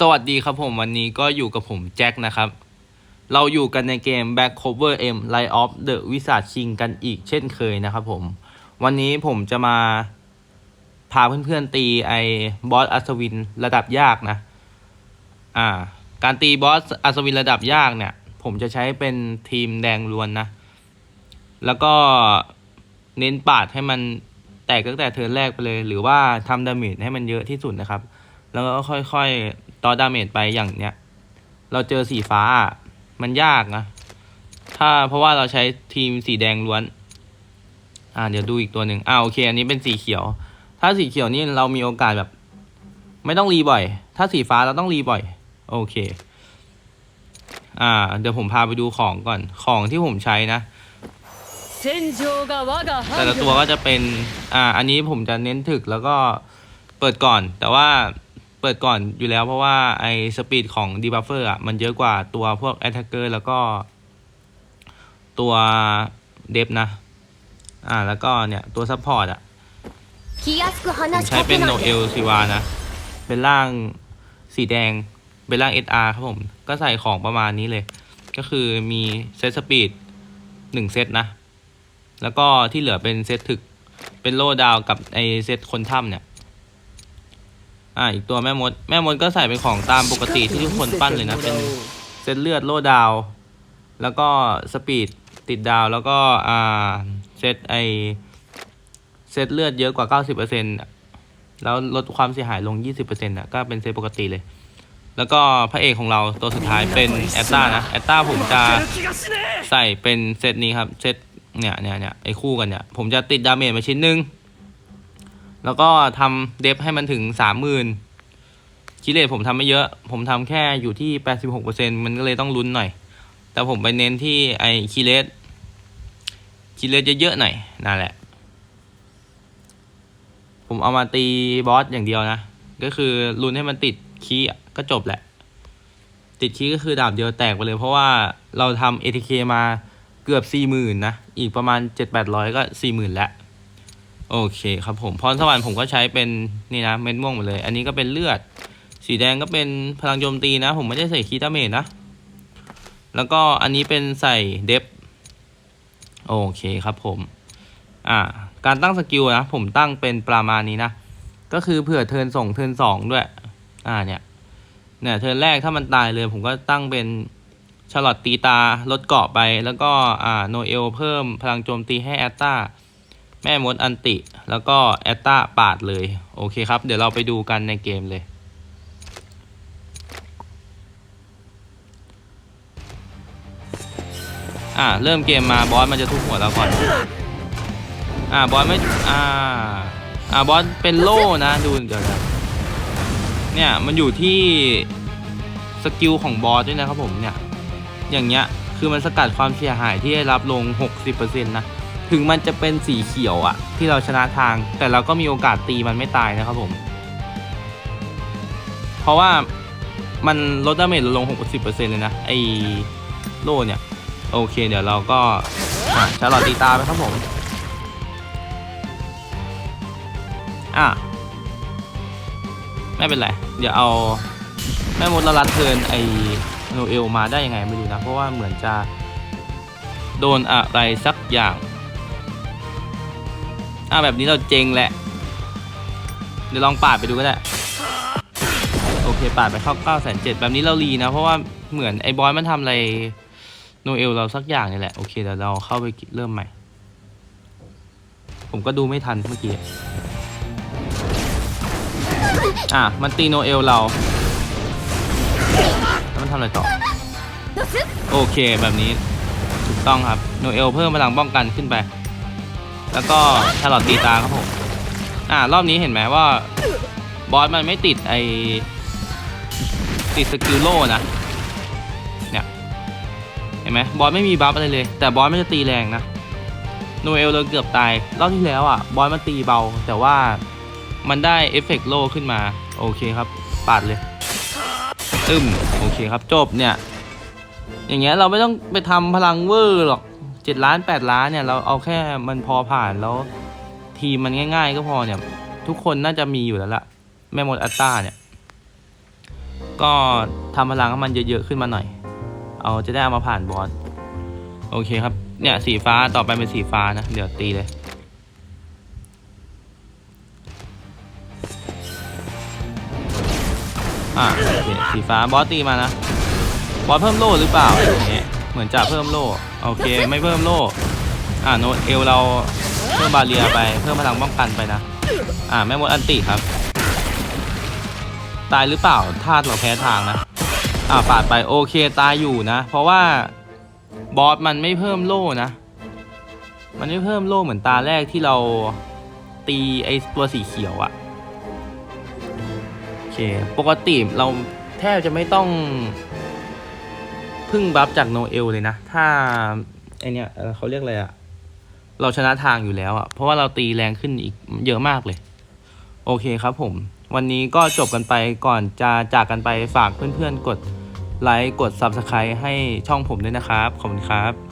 สวัสดีครับผมวันนี้ก็อยู่กับผมแจ็คนะครับ เราอยู่กันในเกม Back Cover M Light of the Wizard King กันอีกเช่นเคยนะครับผม วันนี้ผมจะมาพาเพื่อนๆตีไอ้บอสอัศวินระดับยากนะ อ่า การตีบอสอัศวินระดับยากเนี่ย ผมจะใช้เป็นทีมแดงล้วนนะ แล้วก็เน้นปาดให้มันแตกตั้งแต่เทิร์นแรกไปเลย หรือว่าทำดาเมจให้มันเยอะที่สุดนะครับ แล้วก็ค่อยๆต่อดาเมจไปอย่างเนี้ย เราเจอสีฟ้า มันยากนะ ถ้าเพราะว่าเราใช้ทีมสีแดงล้วน อ่า เดี๋ยวดูอีกตัวหนึ่งอ่าโอเค อันนี้เป็นสีเขียว ถ้าสีเขียวนี่เรามีโอกาสแบบ ไม่ต้องรีบ่อย ถ้าสีฟ้าเราต้องรีบ่อย โอเค อ่า เดี๋ยวผมพาไปดูของก่อน ของที่ผมใช้นะแต่ละตัวก็จะเป็น อ่า อันนี้ผมจะเน้นถึกแล้วก็เปิดก่อน แต่ว่า เปิดก่อนอยู่แล้วเพราะว่าไอสปีดของดีบัฟเฟอร์อะ มันเยอะกว่าตัวพวกแอตแทกเกอร์แล้วก็ตัวเดฟนะ อ่า แล้วก็เนี่ย ตัวซัพพอร์ตอะผมใช้เป็นโนเอลซีวานะ เป็นร่างสีแดง เป็นร่างเอส SR ครับผม ก็ใส่ของประมาณนี้เลย ก็คือมีเซตสปีดหนึ่งเซตนะ แล้วก็ที่เหลือเป็นเซตถึก เป็นโลดาวกับไอเซตคนถ้ำเนี่ย อ่าอีกตัวแม่มด แม่มดก็ใส่เป็นของตามปกติที่ทุกคนปั้นเลยนะ เป็นเซตเลือดโล่ดาว แล้วก็สปีดติดดาว แล้วก็อ่าเซตไอเซตเลือดเยอะกว่า 90%แล้วลดความเสียหายลง 20%นะก็เป็นเซตปกติเลย แล้วก็พระเอกของเราตัวสุดท้ายเป็นแอตตานะแอตตาผมจะใส่เป็นเซตนี้ครับ เซตเนี่ยเนี่ยเนี่ยไอคู่กันเนี่ย ผมจะติดดาเมจมาชิ้นหนึ่ง แล้วก็ทำเดฟให้มันถึงสามหมื่นคิเลตผมทำไม่เยอะ ผมทำแค่อยู่ที่แปดสิบหกเปอร์เซ็นมันก็เลยต้องลุ้นหน่อย แต่ผมไปเน้นที่ไอ้คิเลตคิเลตเยอะๆหน่อยนั่นแหละ ผมเอามาตีบอสอย่างเดียวนะ ก็คือลุ้นให้มันติดคีย์ก็จบแหละ ติดคีย์ก็คือดาบเดียวแตกไปเลย เพราะว่าเราทำ ATK มาเกือบสี่หมื่นนะ อีกประมาณเจ็ดแปดร้อยก็สี่หมื่นแล้ว โอเคครับผมพรสวรรค์ผมก็ใช้เป็นนี่นะเม็ดม่วงหมดเลย อันนี้ก็เป็นเลือด สีแดงก็เป็นพลังโจมตีนะ ผมไม่ได้ใส่คีย์ดาเมจนะ แล้วก็อันนี้เป็นใส่เดฟโอเคครับผม อ่า การตั้งสกิลนะ ผมตั้งเป็นประมาณนี้นะ ก็คือเผื่อเทินส่งเทินสองด้วย อ่าเนี่ย เนี่ยเทินแรกถ้ามันตายเลย ผมก็ตั้งเป็นชาลอตตีตาลดเกาะไป แล้วก็อ่าโนเอลเพิ่มพลังโจมตีให้แอตตา แม่มดอันติ แล้วก็แอตตาปาดเลย โอเคครับ เดี๋ยวเราไปดูกันในเกมเลย อ่า เริ่มเกมมาบอสมันจะทุบหัวเราก่อน อ่า บอสไม่ อ่า อ่า บอสเป็นโล่นะ ดูเดี๋ยวนะเนี่ย มันอยู่ที่สกิลของบอสด้วยนะครับผมเนี่ย อย่างเงี้ย คือมันสกัดความเสียหายที่ได้รับลง 60%นะ ถึงมันจะเป็นสีเขียวอะที่เราชนะทาง แต่เราก็มีโอกาสตีมันไม่ตายนะครับผม เพราะว่ามันลดดาเมจลง 60%เลยนะ ไอโล่เนี่ย โอเค เดี๋ยวเราก็อะชาร์ลอตตีตาไปครับผม อะ ไม่เป็นไร เดี๋ยวเอาแม่มดละลัดเทินไอโนเอลมาได้ยังไงไม่รู้นะ เพราะว่าเหมือนจะโดนอะไรสักอย่าง อะแบบนี้เราเจงแหละ เดี๋ยวลองปาดไปดูก็ได้ โอเคปาดไปเข้า9ก้าแสนเจ็ดแบบนี้เรารีนะ เพราะว่าเหมือนไอ้บอยมันทำอะไรโนเอลเราสักอย่างนี่แหละ โอเคเดี๋ยวเราเข้าไปเริ่มใหม่ ผมก็ดูไม่ทันเมื่อกี้ อะ มันตีโนเอลเราแล้วมันทำอะไรต่อ โอเคแบบนี้ ถูกต้องครับ โนเอลเพิ่มพลังป้องกันขึ้นไป แล้วก็ชาลอตตีตาครับผม อะรอบนี้เห็นไหมว่าบอสมันไม่ติดไอติดสกิลโล่นะ เนี่ย เห็นไหมบอสไม่มีบัฟอะไรเลย แต่บอสไม่จะตีแรงนะโนเอลเราเกือบตาย รอบที่แล้วอะ บอสมันตีเบา แต่ว่ามันได้เอฟเฟกต์โล่ขึ้นมา โอเคครับปาดเลยตึมโอเคครับจบเนี่ย อย่างเงี้ยเราไม่ต้องไปทำพลังเวอร์หรอก เจ็ดล้านแปดล้านเนี่ยเราเอาแค่มันพอผ่านแล้ว ทีมมันง่าย ๆ ก็พอเนี่ย ทุกคนน่าจะมีอยู่แล้วล่ะ แม่มดอัตตาเนี่ย ก็ทำพลังให้มันเยอะๆขึ้นมาหน่อย เอาจะได้เอามาผ่านบอสโอเคครับ เนี่ยสีฟ้าต่อไปเป็นสีฟ้านะ เดี๋ยวตีเลยอ่าโอเคสีฟ้าบอสตีมานะบอสเพิ่มโล่หรือเปล่าอย่างเงี้ยเหมือนจะเพิ่มโล่ โอเคไม่เพิ่มโล่อ่าโนตเอลเราเพิ่มบาเรียไปเพิ่มพลังป้องกันไปนะ อ่าแม่มดอันติครับ ตายหรือเปล่าธาตุเราแพ้ทางนะอ่าปาดไปโอเคตายอยู่นะ เพราะว่าบอสมันไม่เพิ่มโล่นะ มันไม่เพิ่มโล่เหมือนตาแรกที่เราตีไอตัวสีเขียวอะโอเคปกติเราแทบจะไม่ต้อง พึ่งบัฟจากโนเอลเลยนะ ถ้าไอเนี้ยเขาเรียกอะไรอะเราชนะทางอยู่แล้วอะเพราะว่าเราตีแรงขึ้นอีกเยอะมากเลย โอเคครับผม วันนี้ก็จบกันไปก่อนจะจากกันไปฝากเพื่อนๆ กดไลค์กด Subscribe ให้ช่องผมด้วยนะครับ ขอบคุณครับ